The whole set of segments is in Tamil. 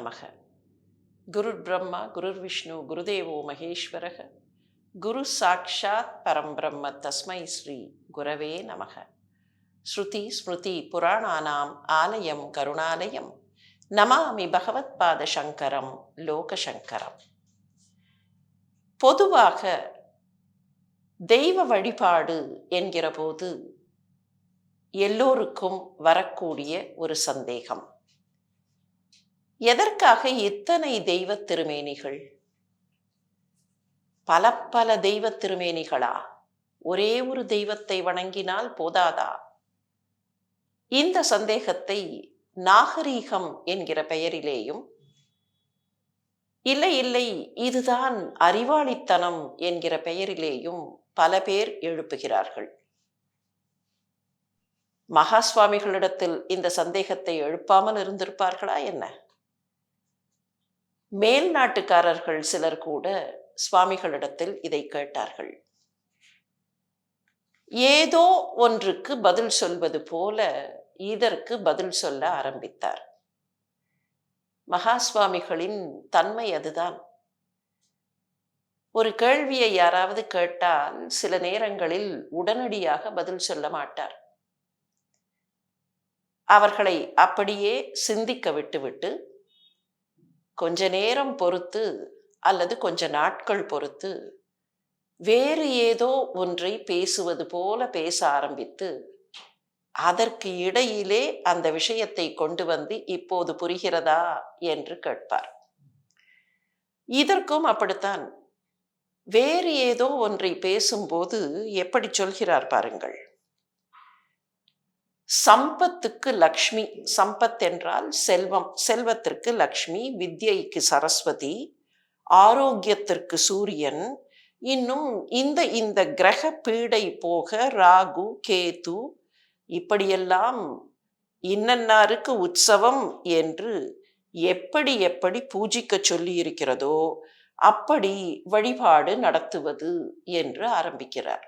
நமக. குருர் பிரம்மா குருர் விஷ்ணு குருதேவோ மகேஸ்வரக. குரு சாக்ஷாத் பரம்பிரம்ம தஸ்மை ஸ்ரீ குரவே நமக. ஸ்ருதி ஸ்மிருதி புராணானாம் ஆலயம் கருணாலயம். நமாமி பகவத்பாத சங்கரம் லோகசங்கரம் பொதுவாக தெய்வ வழிபாடு என்கிற போது எல்லோருக்கும் வரக்கூடிய ஒரு சந்தேகம். எதற்காக இத்தனை தெய்வ திருமேனிகள்? பல பல தெய்வ திருமேனிகளா? ஒரே ஒரு தெய்வத்தை வணங்கினால் போதாதா? இந்த சந்தேகத்தை நாகரீகம் என்கிற பெயரிலேயும் இல்லை இல்லை இதுதான் அறிவாளித்தனம் என்கிற பெயரிலேயும் பல பேர் எழுப்புகிறார்கள். மகா சுவாமிகளிடத்தில் இந்த சந்தேகத்தை எழுப்பாமல் இருந்திருப்பார்களா என்ன? மேல் நாட்டுக்காரர்கள் சிலர் கூட சுவாமிகளிடத்தில் இதை கேட்டார்கள். ஏதோ ஒன்றுக்கு பதில் சொல்வது போல இதற்கு பதில் சொல்ல ஆரம்பித்தார். மகா சுவாமிகளின் தன்மை அதுதான். ஒரு கேள்வியை யாராவது கேட்டால் சில நேரங்களில் உடனடியாக பதில் சொல்ல மாட்டார். அவர்களை அப்படியே சிந்திக்க விட்டுவிட்டு கொஞ்ச நேரம் பொறுத்து அல்லது கொஞ்ச நாட்கள் பொறுத்து வேறு ஏதோ ஒன்றை பேசுவது போல பேச ஆரம்பித்து அதற்கு இடையிலே அந்த விஷயத்தை கொண்டு வந்து இப்போது புரிகிறதா என்று கேட்பார். இதற்கும் அப்படித்தான் வேறு ஏதோ ஒன்றை பேசும்போது எப்படி சொல்கிறார் பாருங்கள். சம்பத்துக்கு லக்ஷ்மி சம்பத் என்றால் செல்வம் செல்வத்திற்கு லக்ஷ்மி வித்யைக்கு சரஸ்வதி ஆரோக்கியத்திற்கு சூரியன். இன்னும் இந்த இந்த கிரக பீடை போக ராகு கேது இப்படியெல்லாம் இன்னன்னாருக்கு உற்சவம் என்று எப்படி எப்படி பூஜிக்க சொல்லி இருக்கிறதோ அப்படி வழிபாடு நடத்துவது என்று ஆரம்பிக்கிறார்.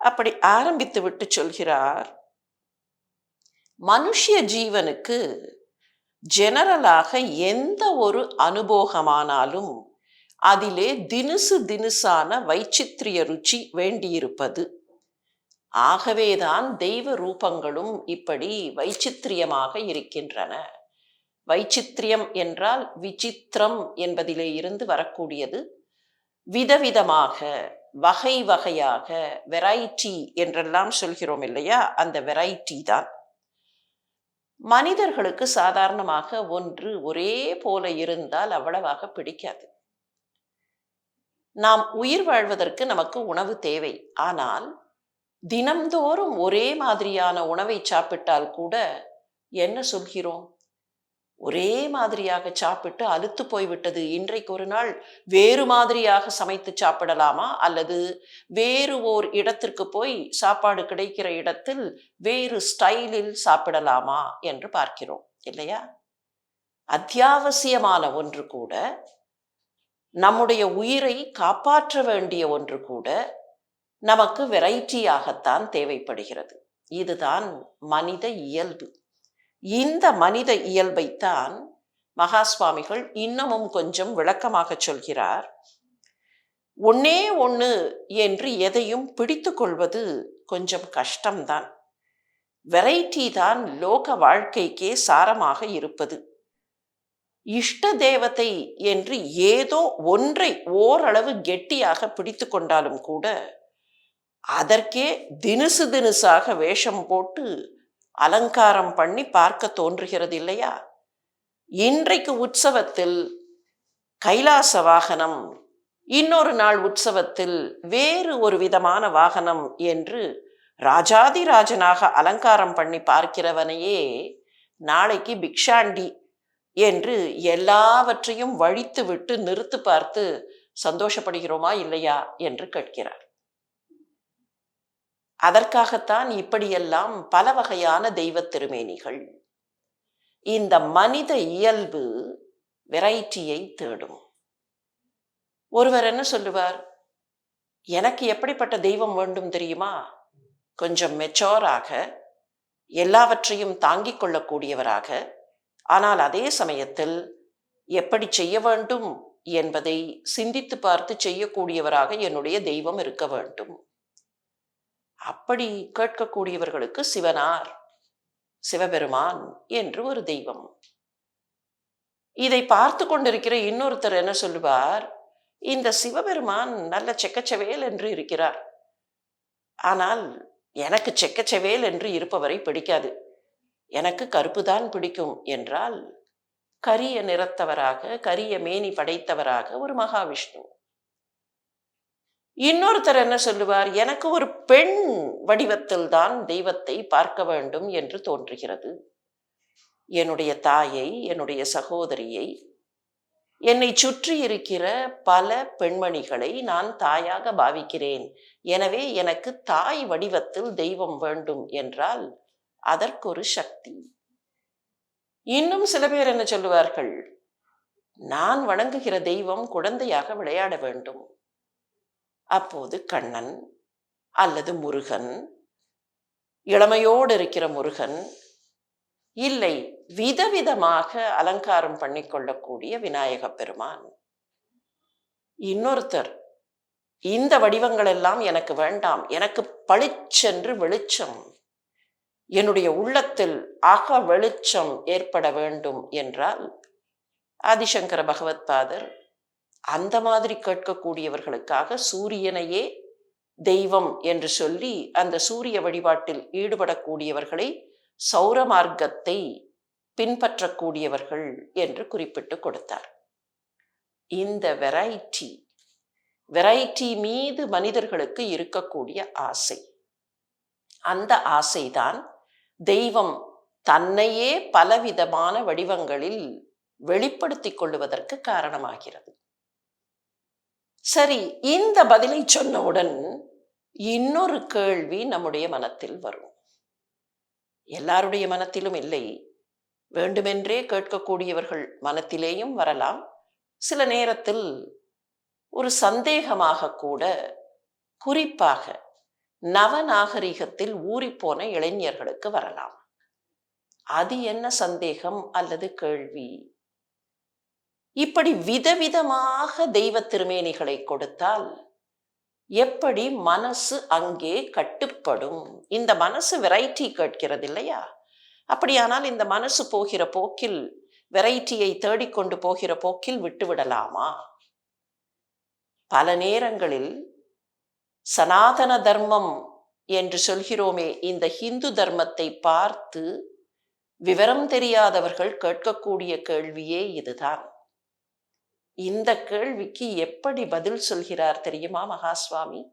அப்படி ஆரம்பித்து விட்டு சொல்கிறார் மனுஷிய ஜீவனுக்கு ஜெனரலாக எந்த ஒரு அனுபோகமானாலும் அதிலே தினுசு தினுசான வைச்சித்திரிய ருச்சி வேண்டியிருப்பது. ஆகவேதான் தெய்வ ரூபங்களும் இப்படி வைச்சித்திரியமாக இருக்கின்றன. வைச்சித்திரியம் என்றால் விசித்திரம் என்பதிலே இருந்து வரக்கூடியது. விதவிதமாக வகை வகையாக வெரைட்டி என்றெல்லாம் சொல்கிறோம் இல்லையா? அந்த வெரைட்டி தான். மனிதர்களுக்கு சாதாரணமாக ஒன்று ஒரே போல இருந்தால் அவ்வளவாக பிடிக்காது. நாம் உயிர் வாழ்வதற்கு நமக்கு உணவு தேவை. ஆனால் தினம்தோறும் ஒரே மாதிரியான உணவை சாப்பிட்டால் கூட என்ன சொல்கிறோம்? ஒரே மாதிரியாக சாப்பிட்டு அழுத்து போய்விட்டது. இன்றைக்கு ஒரு நாள் வேறு மாதிரியாக சமைத்து சாப்பிடலாமா? அல்லது வேறு ஓர் இடத்திற்கு போய் சாப்பாடு கிடைக்கிற இடத்தில் வேறு ஸ்டைலில் சாப்பிடலாமா? என்று பார்க்கிறோம். இல்லையா? அத்தியாவசியமான ஒன்று கூட நம்முடைய உயிரை காப்பாற்ற வேண்டிய ஒன்று கூட நமக்கு வெரைட்டியாகத்தான் தேவைப்படுகிறது. இதுதான் மனித இயல்பு. இந்த மனித இயல்பைத்தான் மகா சுவாமிகள் இன்னமும் கொஞ்சம் விளக்கமாக சொல்கிறார். ஒன்னே ஒன்று என்று எதையும் பிடித்து கொள்வது கொஞ்சம் கஷ்டம்தான். வெரைட்டி தான் லோக வாழ்க்கைக்கே சாரமாக இருப்பது. இஷ்ட தேவத்தை என்று ஏதோ ஒன்றை ஓரளவு கெட்டியாக பிடித்து கொண்டாலும் கூட அதற்கே தினுசு தினுசாக வேஷம் போட்டு அலங்காரம் பண்ணி பார்க்க தோன்றுகிறது இல்லையா இன்றைக்கு உற்சவத்தில் கைலாச வாகனம் இன்னொரு நாள் உற்சவத்தில் வேறு ஒரு விதமான வாகனம் என்று ராஜாதிராஜனாக அலங்காரம் பண்ணி பார்க்கிறவனையே நாளைக்கு பிக்ஷாண்டி என்று எல்லாவற்றையும் வழித்து விட்டு நிறுத்து பார்த்து சந்தோஷப்படுகிறோமா இல்லையா என்று கேட்கிறார். அதற்காகத்தான் இப்படியெல்லாம் பல வகையான தெய்வ திருமேனிகள். இந்த மனித இயல்பு வெரைட்டியை தேடும். ஒருவர் என்ன சொல்லுவார்? எனக்கு எப்படிப்பட்ட தெய்வம் வேண்டும் தெரியுமா? கொஞ்சம் மெச்சோராக எல்லாவற்றையும் தாங்கிக் கொள்ளக்கூடியவராக ஆனால் அதே சமயத்தில் எப்படி செய்ய வேண்டும் என்பதை சிந்தித்து பார்த்து செய்யக்கூடியவராக என்னுடைய தெய்வம் இருக்க வேண்டும். அப்படி கேட்கக்கூடியவர்களுக்கு சிவனார் சிவபெருமான் என்று ஒரு தெய்வம். இதை பார்த்து கொண்டிருக்கிற இன்னொருத்தர் என்ன சொல்லுவார்? இந்த சிவபெருமான் நல்ல செக்கச்சவேல் என்று இருக்கிறார். ஆனால் எனக்கு செக்கச்சவேல் என்று இருப்பவரை பிடிக்காது. எனக்கு கருப்பு தான் பிடிக்கும் என்றால் கரிய நிறத்தவராக கரிய மேனி படைத்தவராக ஒரு மகாவிஷ்ணு. இன்னொருத்தர் என்ன சொல்லுவார்? எனக்கு ஒரு பெண் வடிவத்தில் தான் தெய்வத்தை பார்க்க வேண்டும் என்று தோன்றுகிறது. என்னுடைய தாயை என்னுடைய சகோதரியை என்னை சுற்றி இருக்கிற பல பெண்மணிகளை நான் தாயாக பாவிக்கிறேன். எனவே எனக்கு தாய் வடிவத்தில் தெய்வம் வேண்டும் என்றால் அதற்கொரு சக்தி. இன்னும் சில பேர் என்ன சொல்லுவார்கள்? நான் வணங்குகிற தெய்வம் குழந்தையாக விளையாட வேண்டும். அப்போது கண்ணன் அல்லது முருகன் இளமையோடு இருக்கிற முருகன் இல்லை விதவிதமாக அலங்காரம் பண்ணிக்கொள்ளக்கூடிய விநாயக பெருமான். இன்னொருத்தர் இந்த வடிவங்கள் எல்லாம் எனக்கு வேண்டாம் எனக்கு பளிச்சென்று வெளிச்சம் என்னுடைய உள்ளத்தில் அக வெளிச்சம் ஏற்பட வேண்டும் என்றால் ஆதிசங்கர பகவத் பாதர் அந்த மாதிரி கேட்கக்கூடியவர்களுக்காக சூரியனையே தெய்வம் என்று சொல்லி அந்த சூரிய வழிபாட்டில் ஈடுபடக்கூடியவர்களை சௌர மார்க்கத்தை பின்பற்றக்கூடியவர்கள் என்று குறிப்பிட்டு கொடுத்தார். இந்த வெரைட்டி வெரைட்டி மீது மனிதர்களுக்கு இருக்கக்கூடிய ஆசை. அந்த ஆசைதான் தெய்வம் தன்னையே பலவிதமான வடிவங்களில் வெளிப்படுத்திக் கொள்ளுவதற்கு காரணமாகிறது. சரி இந்த பதிலை சொன்னவுடன் இன்னொரு கேள்வி நம்முடைய மனத்தில் வரும். எல்லாருடைய மனத்திலும் இல்லை. வேண்டுமென்றே கேட்கக்கூடியவர்கள் மனத்திலேயும் வரலாம். சில நேரத்தில் ஒரு சந்தேகமாக கூட குறிப்பாக நவநாகரிகத்தில் ஊறிப்போன இளைஞர்களுக்கு வரலாம். அது என்ன சந்தேகம் அல்லது கேள்வி? இப்படி விதவிதமாக தெய்வ திருமேனிகளை கொடுத்தால் எப்படி மனசு அங்கே கட்டுப்படும்? இந்த மனசு வெரைட்டி கேட்கிறது இல்லையா அப்படியானால் இந்த மனசு போகிற போக்கில் வெரைட்டியை தேடிக்கொண்டு போகிற போக்கில் விட்டுவிடலாமா? பல நேரங்களில் சனாதன தர்மம் என்று சொல்கிறோமே இந்த ஹிந்து தர்மத்தை பார்த்து விவரம் தெரியாதவர்கள் கேட்கக்கூடிய கேள்வியே இதுதான். இந்த கேள்விக்கு எப்படி பதில் சொல்கிறார் தெரியுமா மகாஸ்வாமி?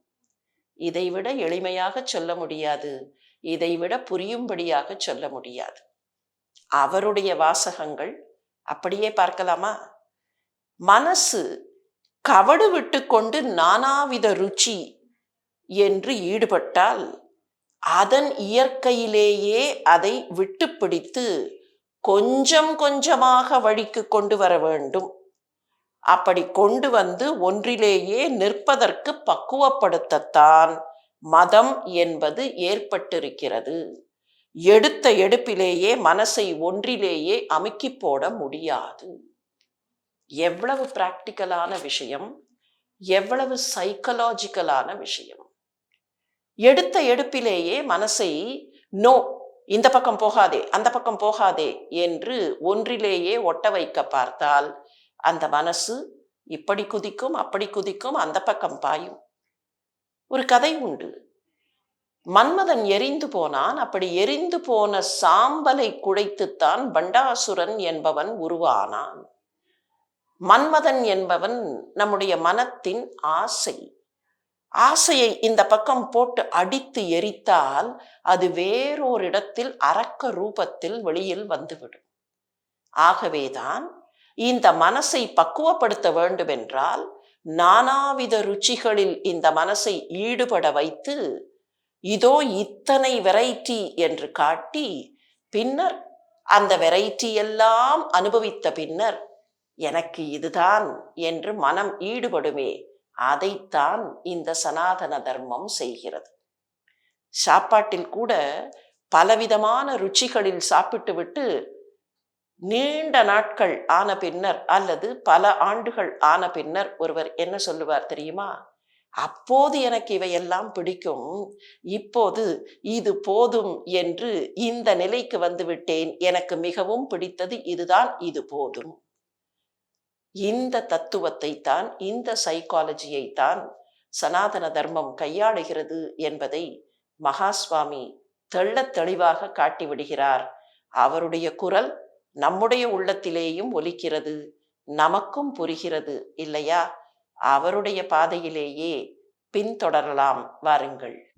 இதைவிட எளிமையாக சொல்ல முடியாது. இதைவிட புரியும்படியாக சொல்ல முடியாது. அவருடைய வாசகங்கள் அப்படியே பார்க்கலாமா? மனசு கவடு விட்டு கொண்டு நானாவித ருச்சி என்று ஈடுபட்டால் அதன் இயற்கையிலேயே அதை விட்டு பிடித்து கொஞ்சம் கொஞ்சமாக வழிக்கு கொண்டு வர வேண்டும். அப்படி கொண்டு வந்து ஒன்றிலேயே நிற்பதற்கு பக்குவப்படுத்தத்தான் மதம் என்பது ஏற்பட்டிருக்கிறது. எடுத்த எடுப்பிலேயே மனசை ஒன்றிலேயே அமுக்கி போட முடியாது. எவ்வளவு பிராக்டிக்கலான விஷயம் எவ்வளவு சைக்கலாஜிக்கலான விஷயம். எடுத்த எடுப்பிலேயே மனசை நோ இந்த பக்கம் போகாதே அந்த பக்கம் போகாதே என்று ஒன்றிலேயே ஒட்ட வைக்க பார்த்தால் அந்த மனசு இப்படி குதிக்கும் அப்படி குதிக்கும் அந்த பக்கம் பாயும். ஒரு கதை உண்டு. மன்மதன் எரிந்து போனான். அப்படி எரிந்து போன சாம்பலை குடைத்துத்தான் பண்டாசுரன் என்பவன் உருவானான். மன்மதன் என்பவன் நம்முடைய மனத்தின் ஆசை. ஆசையை இந்த பக்கம் போட்டு அடித்து எரித்தால் அது வேறொரு இடத்தில் அரக்க ரூபத்தில் வெளியில் வந்துவிடும். ஆகவேதான் இந்த மனசை பக்குவப்படுத்த வேண்டுமென்றால் நானாவித ருச்சிகளில் இந்த மனசை ஈடுபட வைத்து இதோ இத்தனை வெரைட்டி என்று காட்டி பின்னர் அந்த வெரைட்டி எல்லாம் அனுபவித்த பின்னர் எனக்கு இதுதான் என்று மனம் ஈடுபடுமே அதைத்தான் இந்த சனாதன தர்மம் செய்கிறது. சாப்பாட்டில் கூட பலவிதமான ருச்சிகளில் சாப்பிட்டுவிட்டு நீண்ட நாட்கள் ஆன பின்னர் அல்லது பல ஆண்டுகள் ஆன பின்னர் ஒருவர் என்ன சொல்லுவார் தெரியுமா? அப்போது எனக்கு இவையெல்லாம் பிடிக்கும். இப்போது இது போதும் என்று இந்த நிலைக்கு வந்துவிட்டேன் எனக்கு மிகவும் பிடித்தது இதுதான் இது போதும். இந்த தத்துவத்தை தான் இந்த சைக்காலஜியை தான் சனாதன தர்மம் கையாளுகிறது என்பதை மகாஸ்வாமி தெள்ளத் தெளிவாக காட்டிவிடுகிறார். அவருடைய குரல் நம்முடைய உள்ளத்திலேயும் ஒலிக்கிறது நமக்கும் புரிகிறது இல்லையா? அவருடைய பாதையிலேயே பின்தொடரலாம் வாருங்கள்.